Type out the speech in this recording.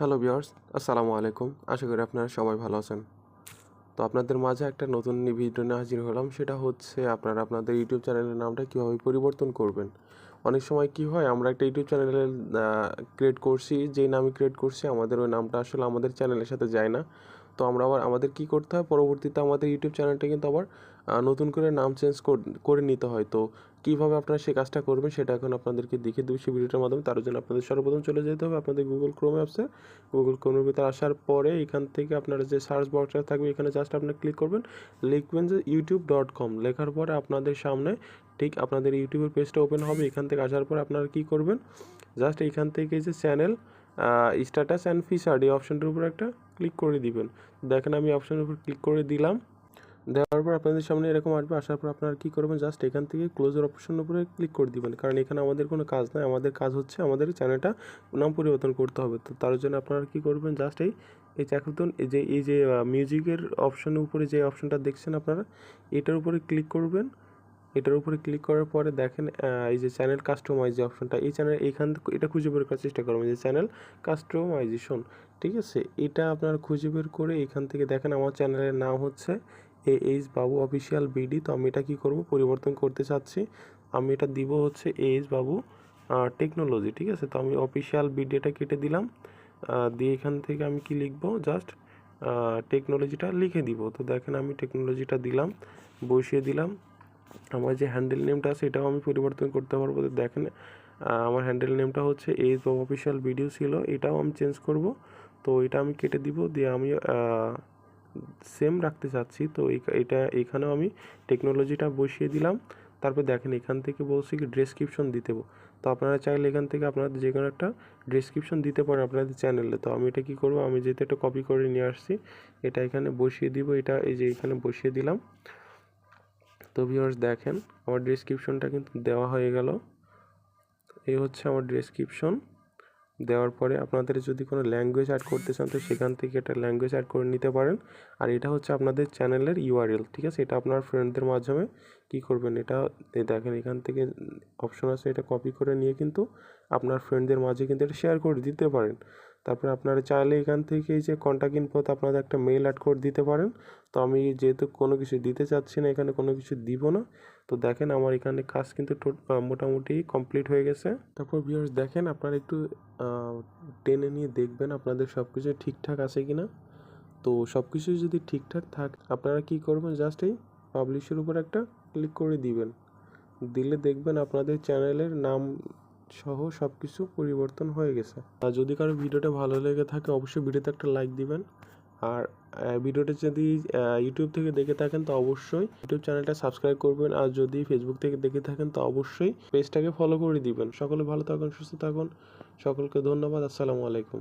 Hello বিয়ার্স আসসালামু আলাইকুম আশা করি আপনারা সবাই ভালো আছেন। তো আপনাদের মাঝে একটা নতুন ভিডিও নিয়ে হাজির হলাম। সেটা হচ্ছে আপনারা আপনাদের ইউটিউব চ্যানেলের নামটা কীভাবে পরিবর্তন করবেন? অনেক সময় কি হয়, আমরা একটা ইউটিউব চ্যানেল ক্রিয়েট করছি, যেই নামে ক্রিয়েট করছি, আমাদের ওই নামটা আসলে আমাদের চ্যানেলের সাথে যায় না। তো আমরা আবার আমাদের কি করতে হয়? পরবর্তীতে আমাদের ইউটিউব চ্যানেলটা কিন্তু আবার নতুন করে নাম চেঞ্জ করে নিতে হয়। তো কীভাবে আপনারা সেই কাজটা করবেন সেটা এখন আপনাদেরকে দেখে দেবো। সেই ভিডিওটার মাধ্যমে তার জন্য আপনাদের সর্বপ্রথম চলে যেতে হবে আপনাদের গুগল ক্রোম অ্যাপসে গুগল ক্রোমের ভিতরে আসার পরে এখান থেকে আপনারা যে সার্চ বক্সটা থাকবে, এখানে জাস্ট আপনারা ক্লিক করবেন। লিখবেন যে ইউটিউব ডট কম লেখার পরে আপনাদের সামনে ঠিক আপনাদের ইউটিউবের পেজটা ওপেন হবে। এখান থেকে আসার পর আপনারা কী করবেন? জাস্ট এখান থেকে যে চ্যানেল স্ট্যাটাস অ্যান্ড ফিচার এই অপশনটার উপর একটা ক্লিক করে দিবেন। দেখেন আমি অপশানের উপর ক্লিক করে দিলাম। দেওয়ার পর আপনাদের সামনে এরকম আসবে, আসার পর আপনারা কী করবেন জাস্ট এখান থেকে ক্লোজের অপশনের উপরে ক্লিক করে দিবেন। কারণ এখানে আমাদের কোনো কাজ নাই, আমাদের কাজ হচ্ছে আমাদের চ্যানেলটা নাম পরিবর্তন করতে হবে। তো তার জন্য আপনারা কী করবেন জাস্ট এই এই চাকুতন এই যে এই যে মিউজিকের অপশনের উপরে যে অপশনটা দেখছেন আপনারা, এটার উপরে ক্লিক করবেন। এটার উপরে ক্লিক করার পরে দেখেন এই যে চ্যানেল কাস্টমাইজ অপশনটা এই চ্যানেল এখান এটা খুঁজে বের করার চেষ্টা করবেন, যে চ্যানেল কাস্টমাইজেশন ঠিক আছে? এটা আপনারা খুঁজে বের করে এখান থেকে দেখেন, আমার চ্যানেলের নাম হচ্ছে A H Babu official BD তো আমি এটা কী করব? পরিবর্তন করতে চাচ্ছি। আমি এটা দিব হচ্ছে এ এইচ বাবু টেকনোলজি ঠিক আছে? তো আমি অফিসিয়াল বিডিটা কেটে দিলাম দিয়ে এখান থেকে আমি কি লিখব? জাস্ট টেকনোলজিটা লিখে দিব। তো দেখেন, আমি টেকনোলজিটা দিলাম, বসিয়ে দিলাম। আমার যে হ্যান্ডেল নেমটা আছে, এটাও আমি পরিবর্তন করতে পারব। তো দেখেন আমার হ্যান্ডেল নেমটা হচ্ছে বাবু অফিসিয়াল ভিডিও ছিল, এটাও আমি চেঞ্জ করব। তো এটা আমি কেটে দিব, দিয়ে আমি সেম রাখতে চাচ্ছি। তো এই- এটা, এখানেও আমি টেকনোলজিটা বসিয়ে দিলাম। তারপর দেখেন, এখান থেকে বলছি কি ডেসক্রিপশন দিতে। তো আপনারা চাইলে এখান থেকে আপনাদের যে কোনো একটা ডেসক্রিপশন দিতে পারেন আপনাদের চ্যানেলে তো আমি এটা কী করব, আমি যেহেতু একটা কপি করে নিয়ে আসছি, এটা এখানে বসিয়ে দিব। এটা এই যে এখানে বসিয়ে দিলাম। তো ভিউয়ার্স দেখেন আমার ডেসক্রিপশনটা কিন্তু দেওয়া হয়ে গেল। এই হচ্ছে আমার ডেসক্রিপশন দেওয়ার পরে আপনাদের যদি কোনো ল্যাঙ্গুয়েজ অ্যাড করতে চান, তো সেখান থেকে একটা ল্যাঙ্গুয়েজ অ্যাড করে নিতে পারেন। আর এটা হচ্ছে আপনাদের চ্যানেলের ইউআরএল ঠিক আছে? এটা আপনার ফ্রেন্ডদের মাধ্যমে কী করবেন? এটা দেখেন, এখান থেকে অপশন আছে, এটা কপি করে নিয়ে কিন্তু আপনার ফ্রেন্ডদের মাঝে কিন্তু এটা শেয়ার করে দিতে পারেন। তারপরে আপনারা চাইলে এখান থেকে যে কন্ট্যাক্ট ইনফোত আপনাদের একটা মেল অ্যাড করে দিতে পারেন। তো আমি যেহেতু কোনো কিছু দিতে চাচ্ছি না, এখানে কোনো কিছু দিব না। তো দেখেন আমার এখানে কাজ কিন্তু মোটামুটি কমপ্লিট হয়ে গেছে। তারপর ভিউয়ার্স দেখেন আপনারা একটু টেনে নিয়ে দেখবেন আপনাদের সব কিছু ঠিকঠাক আছে কি না তো সব কিছু যদি ঠিকঠাক থাক, আপনারা কি করবেন? জাস্ট এই পাবলিশের উপর একটা ক্লিক করে দিবেন। দিলে দেখবেন আপনাদের চ্যানেলের নাম সহ সব কিছু পরিবর্তন হয়ে গেছে। আর যদি কারও ভিডিওটা ভালো লেগে থাকে, অবশ্যই ভিডিওতে একটা লাইক দিবেন। আর ভিডিওটা যদি ইউটিউব থেকে দেখে থাকেন, তো অবশ্যই ইউটিউব চ্যানেলটা সাবস্ক্রাইব করবেন। আর যদি ফেসবুক থেকে দেখে থাকেন, তো অবশ্যই পেজটাকে ফলো করে দিবেন। সকলে ভালো থাকুন, সুস্থ থাকুন। সকলকে ধন্যবাদ। আসসালামু আলাইকুম।